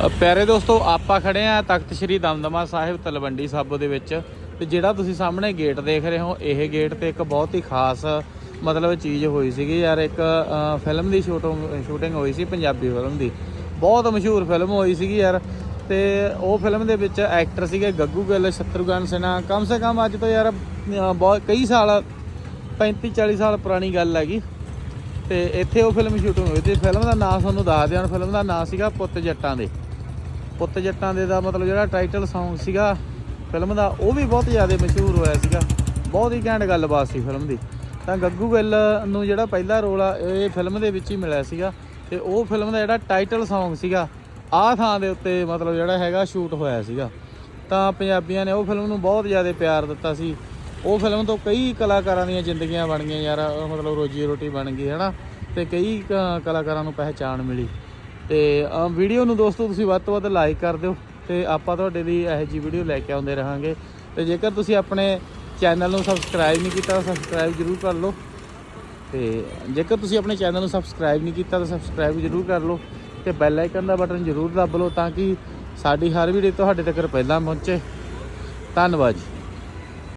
ਅ, ਪਿਆਰੇ ਦੋਸਤੋ ਆਪਾਂ ਖੜੇ ਆ ਤਖਤ ਸ੍ਰੀ ਦਮਦਮਾ ਸਾਹਿਬ ਤਲਵੰਡੀ ਸਾਬੋ ਦੇ ਵਿੱਚ। ਤੇ ਜਿਹੜਾ ਤੁਸੀਂ ਸਾਹਮਣੇ ਗੇਟ ਦੇਖ ਰਹੇ ਹੋ ਇਹ ਗੇਟ ਤੇ ਇੱਕ ਬਹੁਤ ਹੀ ਖਾਸ ਮਤਲਬ ਚੀਜ਼ ਹੋਈ ਸੀਗੀ ਯਾਰ ਇੱਕ ਫਿਲਮ ਦੀ ਸ਼ੂਟਿੰਗ ਸ਼ੂਟਿੰਗ ਹੋਈ ਸੀ ਪੰਜਾਬੀ ਫਿਲਮ ਦੀ। ਬਹੁਤ ਮਸ਼ਹੂਰ ਫਿਲਮ ਹੋਈ ਸੀਗੀ ਯਾਰ। ਤੇ ਉਹ ਫਿਲਮ ਦੇ ਵਿੱਚ ਐਕਟਰ ਸੀਗੇ ਗੱਗੂ ਗਿੱਲ ਸ਼ਤਰੂਘਨ ਸਿਨਹਾ ਕਮ ਸੇ ਕਮ ਅੱਜ ਤੋਂ ਯਾਰ ਬਹੁਤ ਕਈ ਸਾਲ 35 40 ਸਾਲ ਪੁਰਾਣੀ ਗੱਲ ਹੈਗੀ। ਤੇ ਇੱਥੇ ਉਹ ਫਿਲਮ ਸ਼ੂਟਿੰਗ ਹੋਈ ਤੇ ਫਿਲਮ ਦਾ ਨਾਮ ਤੁਹਾਨੂੰ ਦੱਸ ਦਿਆਂ ਫਿਲਮ ਦਾ ਨਾਮ ਸੀਗਾ ਪੁੱਤ ਜੱਟਾਂ ਦੇ। ਪੁੱਤ ਜੱਟਾਂ ਦੇ ਦਾ ਮਤਲਬ ਜਿਹੜਾ ਟਾਈਟਲ Song ਸੀਗਾ ਫਿਲਮ ਦਾ, ਉਹ ਵੀ ਬਹੁਤ ਜ਼ਿਆਦਾ ਮਸ਼ਹੂਰ ਹੋਇਆ ਸੀਗਾ। ਬਹੁਤ ਹੀ ਘੈਂਟ ਗੱਲਬਾਤ ਸੀ ਫਿਲਮ ਦੀ। ਤਾਂ ਗੱਗੂ ਗਿੱਲ ਨੂੰ ਜਿਹੜਾ ਪਹਿਲਾ ਰੋਲ ਆ, ਇਹ ਫਿਲਮ ਦੇ ਵਿੱਚ ਹੀ ਮਿਲਿਆ ਸੀਗਾ। ਤੇ ਉਹ ਫਿਲਮ ਦਾ ਜਿਹੜਾ ਟਾਈਟਲ Song ਸੀਗਾ ਆਹ ਥਾਂ ਦੇ ਉੱਤੇ ਮਤਲਬ ਜਿਹੜਾ ਹੈਗਾ ਸ਼ੂਟ ਹੋਇਆ ਸੀਗਾ। ਤਾਂ ਪੰਜਾਬੀਆਂ ਨੇ ਉਹ ਫਿਲਮ ਨੂੰ ਬਹੁਤ ਜ਼ਿਆਦਾ ਪਿਆਰ ਦਿੱਤਾ ਸੀ। ਉਹ ਫਿਲਮ ਤੋਂ ਕਈ ਕਲਾਕਾਰਾਂ ਦੀਆਂ ਜ਼ਿੰਦਗੀਆਂ ਬਣ ਗਈਆਂ ਯਾਰ, ਮਤਲਬ ਰੋਜੀ ਰੋਟੀ ਬਣ ਗਈ, ਹੈਨਾ? ਤੇ ਕਈ ਕ- ਕਲਾਕਾਰਾਂ ਨੂੰ ਪਹਿਚਾਣ ਮਿਲੀ। ਤੇ ਅਮ ਵੀਡੀਓ ਨੂੰ ਦੋਸਤੋ ਤੁਸੀਂ ਵੱਧ ਤੋਂ ਵੱਧ ਲਾਈਕ ਕਰ ਦਿਓ ਤੇ ਆਪਾਂ ਤੁਹਾਡੇ ਲਈ ਇਹੋ ਜਿਹੀ ਵੀਡੀਓ ਲੈ ਕੇ ਆਉਂਦੇ ਰਹਾਂਗੇ। ਤੇ ਜੇਕਰ ਤੁਸੀਂ ਆਪਣੇ ਚੈਨਲ ਨੂੰ ਸਬਸਕ੍ਰਾਈਬ ਨਹੀਂ ਕੀਤਾ ਤਾਂ ਸਬਸਕ੍ਰਾਈਬ ਜ਼ਰੂਰ ਕਰ ਲਓ। ਤੇ ਜੇਕਰ ਤੁਸੀਂ ਆਪਣੇ ਚੈਨਲ ਨੂੰ ਸਬਸਕ੍ਰਾਈਬ ਨਹੀਂ ਕੀਤਾ ਤਾਂ ਸਬਸਕ੍ਰਾਈਬ ਜ਼ਰੂਰ ਕਰ ਲਓ ਤੇ ਬੈਲ ਆਈਕਨ ਦਾ ਬਟਨ ਜ਼ਰੂਰ ਦੱਬ ਲਓ ਤਾਂ ਕਿ ਸਾਡੀ ਹਰ ਵੀਡੀਓ ਤੁਹਾਡੇ ਤੱਕ ਪਹਿਲਾਂ ਪਹੁੰਚੇ। ਧੰਨਵਾਦ ਜੀ।